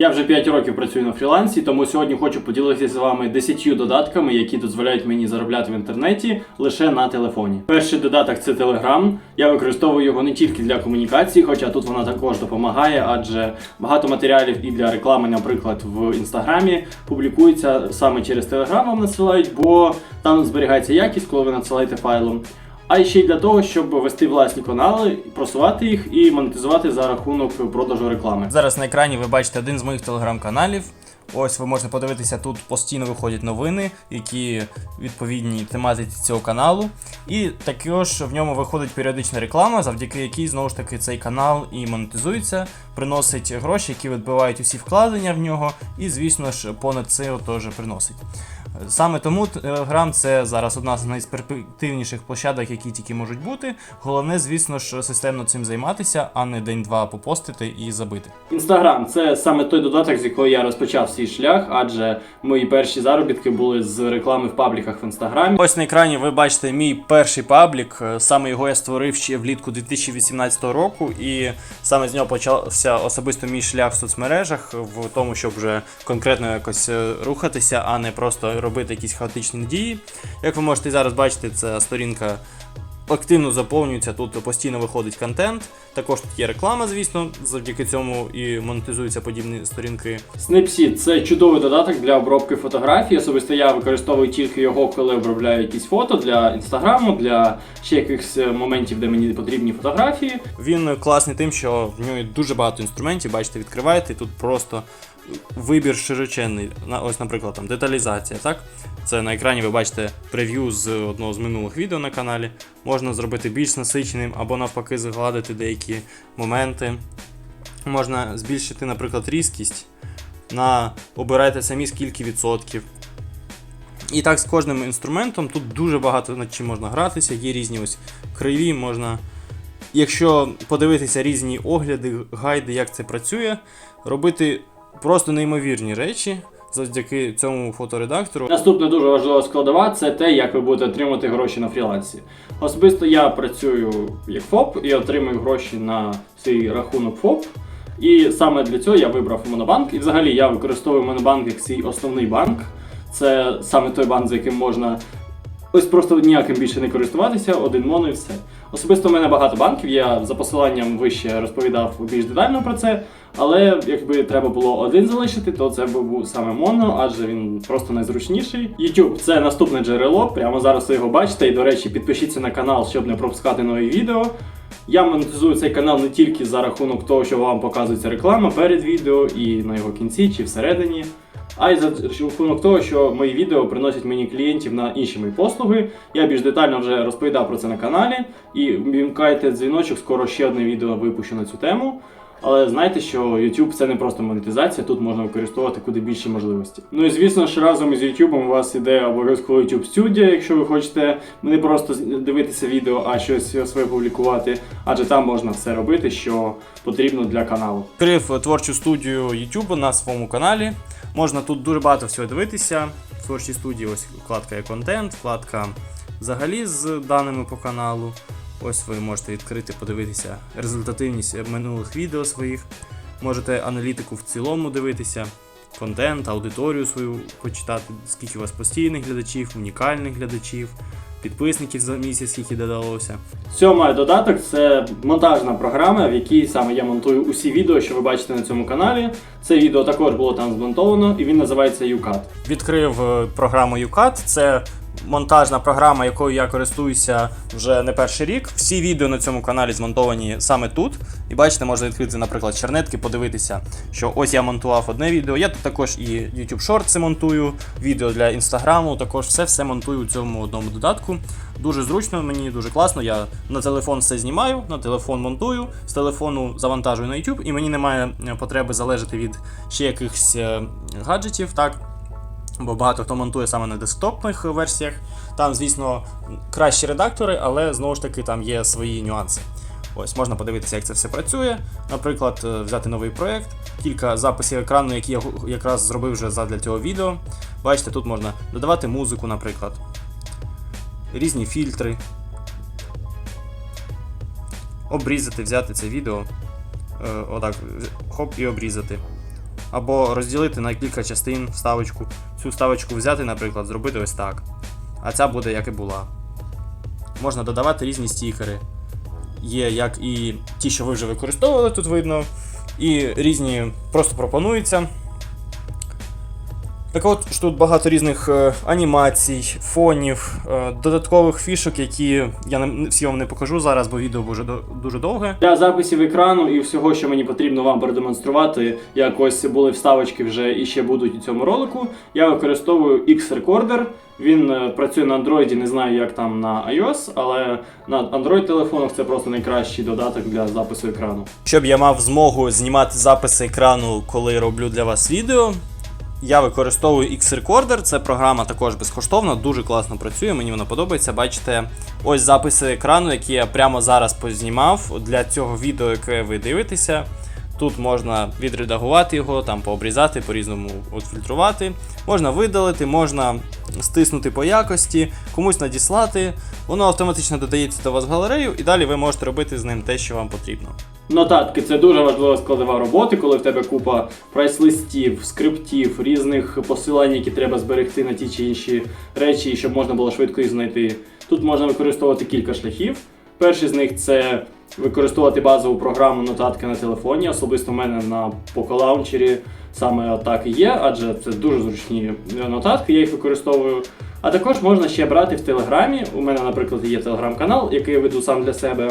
Я вже 5 років працюю на фрілансі, тому сьогодні хочу поділитися з вами 10 додатками, які дозволяють мені заробляти в інтернеті лише на телефоні. Перший додаток це Telegram. Я використовую його не тільки для комунікації, хоча тут вона також допомагає, адже багато матеріалів і для реклами, наприклад, в інстаграмі публікується саме через Telegram вам надсилають, бо там зберігається якість, коли ви надсилаєте файлом. А ще й для того, щоб вести власні канали, просувати їх і монетизувати за рахунок продажу реклами. Зараз на екрані ви бачите один з моїх телеграм-каналів. Ось ви можете подивитися, тут постійно виходять новини, які відповідні тематиці цього каналу. І також в ньому виходить періодична реклама, завдяки якій знову ж таки цей канал і монетизується, приносить гроші, які відбивають усі вкладення в нього, і, звісно ж, понад це теж приносить. Саме тому Telegram це зараз одна з найперспективніших площадок, які тільки можуть бути. Головне, звісно ж, системно цим займатися, а не день-два попостити і забити. Інстаграм це саме той додаток, з якого я розпочав свій шлях, адже мої перші заробітки були з реклами в пабліках в інстаграмі. Ось на екрані ви бачите мій перший паблік. Е, Саме його я створив ще влітку 2018 року, і саме з нього почався особисто мій шлях в соцмережах, в тому, щоб вже конкретно якось е, рухатися, а не просто робити якісь хаотичні дії. Як ви можете зараз бачити, ця сторінка активно заповнюється, тут постійно виходить контент. Також тут є реклама, звісно, завдяки цьому і монетизуються подібні сторінки. Snapseed – це чудовий додаток для обробки фотографій. Особисто я використовую тільки його, коли обробляю якісь фото для інстаграму, для ще якихось е, моментів, де мені потрібні фотографії. Він класний тим, що в нього дуже багато інструментів. Бачите, відкриваєте, і тут просто вибір широченний. Ось, наприклад, там деталізація. Так? Це на екрані ви бачите прев'ю з одного з минулих відео на каналі. Можна зробити більш насиченим або навпаки загладити деякі моменти. Можна збільшити, наприклад, різкість. На обирайте самі скільки відсотків. І так з кожним інструментом тут дуже багато над чим можна гратися, є різні ось криві, можна якщо подивитися різні огляди, гайди, як це працює, робити просто неймовірні речі завдяки цьому фоторедактору. Наступна дуже важлива складова це те, як ви будете отримати гроші на фрілансі. Особисто я працюю як ФОП і отримую гроші на свій рахунок ФОП. І саме для цього я вибрав Монобанк. І взагалі я використовую Монобанк як свій основний банк. Це саме той банк, за яким можна ось просто ніяким більше не користуватися, один моно і все. Особисто в мене багато банків, я за посиланням вище розповідав більш детально про це. Але якби треба було один залишити, то це був саме моно, адже він просто найзручніший. YouTube це наступне джерело. Прямо зараз ви його бачите. І до речі, підпишіться на канал, щоб не пропускати нові відео. Я монетизую цей канал не тільки за рахунок того, що вам показується реклама перед відео і на його кінці чи всередині, а й за рахунок того, що мої відео приносять мені клієнтів на інші мої послуги. Я більш детально вже розповідав про це на каналі. І вімкайте дзвіночок, скоро ще одне відео випущу на цю тему. Але знайте, що YouTube це не просто монетизація, тут можна використовувати куди більше можливості. Ну і звісно ж, разом із YouTube у вас іде обов'язково YouTube Studio, якщо ви хочете не просто дивитися відео, а щось своє публікувати, адже там можна все робити, що потрібно для каналу. Відкрив творчу студію YouTube на своєму каналі. Можна тут дуже багато всього дивитися. В творчій студії ось вкладка є контент, вкладка взагалі з даними по каналу. Ось ви можете відкрити, подивитися результативність минулих відео своїх. Можете аналітику в цілому дивитися, контент, аудиторію свою почитати, скільки у вас постійних глядачів, унікальних глядачів, підписників за місяць, скільки додалося. Сьомий додаток це монтажна програма, в якій саме я монтую усі відео, що ви бачите на цьому каналі. Це відео також було там змонтовано, і він називається UCAT. Відкрив е, програму UCAT. Це монтажна програма, якою я користуюся вже не перший рік. Всі відео на цьому каналі змонтовані саме тут. І бачите, можна відкрити, наприклад, чернетки, подивитися, що ось я монтував одне відео. Я тут також і YouTube Shorts монтую, відео для інстаграму, також все все монтую у цьому одному додатку. Дуже зручно, мені дуже класно. Я на телефон все знімаю, на телефон монтую, з телефону завантажую на YouTube, і мені немає е, потреби залежати від ще якихось е, гаджетів. так. Бо багато хто монтує саме на десктопних версіях. Там, звісно, кращі редактори, але знову ж таки там є свої нюанси. Ось можна подивитися, як це все працює. Наприклад, е, взяти новий проєкт, кілька записів екрану, які я якраз зробив вже задля цього відео. Бачите, тут можна додавати музику, наприклад, різні фільтри. Обрізати, взяти це відео. е, Отак, хоп, і обрізати. або розділити на кілька частин вставочку. Цю ставочку взяти, наприклад, зробити ось так. А ця буде як і була. Можна додавати різні стікери. Є як і ті, що ви вже використовували, тут видно, і різні просто пропонуються. Так от ж тут багато різних е, анімацій, фонів, е, додаткових фішок, які я не, всі вам не покажу зараз, бо відео до- дуже довге. Для записів екрану і всього, що мені потрібно вам продемонструвати, як ось були вставочки вже і ще будуть у цьому ролику. Я використовую X-Recorder. Він е, працює на Android, не знаю, як там на iOS, але на Android телефонах це просто найкращий додаток для запису екрану. Щоб я мав змогу знімати записи екрану, коли роблю для вас відео. Я використовую X-Recorder, це програма також безкоштовна, дуже класно працює, мені вона подобається. Бачите, ось записи екрану, які я прямо зараз познімав для цього відео, яке ви дивитеся. Тут можна відредагувати його, там пообрізати, по-різному відфільтрувати. Можна видалити, можна стиснути по якості, комусь надіслати. Воно автоматично додається до вас в галерею, і далі ви можете робити з ним те, що вам потрібно. Нотатки це дуже важлива складова роботи, коли в тебе купа прайс-листів, скриптів, різних посилань, які треба зберегти на ті чи інші речі, щоб можна було швидко їх знайти. Тут можна використовувати кілька шляхів. Перший з них це використовувати базову програму нотатки на телефоні. Особисто в мене на поколаунчері саме так і є, адже це дуже зручні нотатки, я їх використовую. А також можна ще брати в Телеграмі. У мене, наприклад, є телеграм-канал, який я веду сам для себе.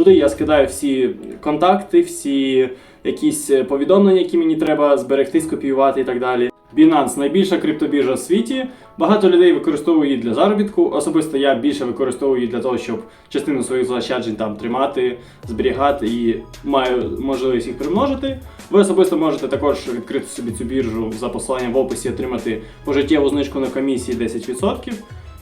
Туди я скидаю всі контакти, всі якісь е, повідомлення, які мені треба зберегти, скопіювати і так далі. Binance найбільша криптобіржа в світі. Багато людей використовують її для заробітку. Особисто я більше використовую її для того, щоб частину своїх заощаджень там тримати, зберігати і маю можливість їх примножити. Ви особисто можете також відкрити собі цю біржу за посиланням в описі, отримати пожиттєву знижку на комісії 10%.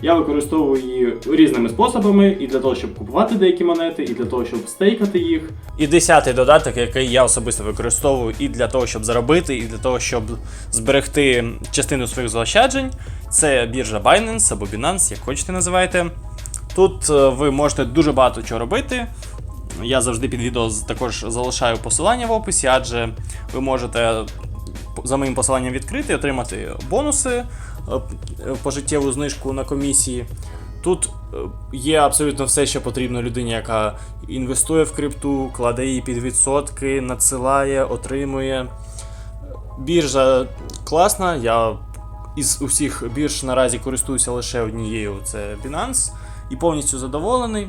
Я використовую її різними способами і для того, щоб купувати деякі монети, і для того, щоб стейкати їх. І десятий додаток, який я особисто використовую і для того, щоб заробити, і для того, щоб зберегти частину своїх заощаджень, це біржа Binance або Binance, як хочете називайте. Тут е, ви можете дуже багато чого робити. Я завжди під відео також залишаю посилання в описі, адже ви можете за моїм посиланням відкрити і отримати бонуси, пожиттєву знижку на комісії. Тут е, є абсолютно все, що потрібно людині, яка інвестує в крипту, кладе її під відсотки, надсилає, отримує. Біржа класна. Я із усіх бірж наразі користуюся лише однією, це Binance, і повністю задоволений.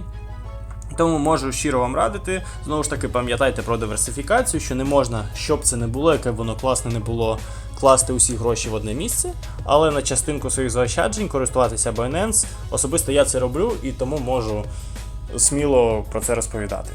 Тому можу щиро вам радити. Знову ж таки, пам'ятайте про диверсифікацію, що не можна, щоб це не було, яке б воно класне не було, класти усі гроші в одне місце, але на частинку своїх заощаджень користуватися Binance. Особисто я це роблю і тому можу сміло про це розповідати.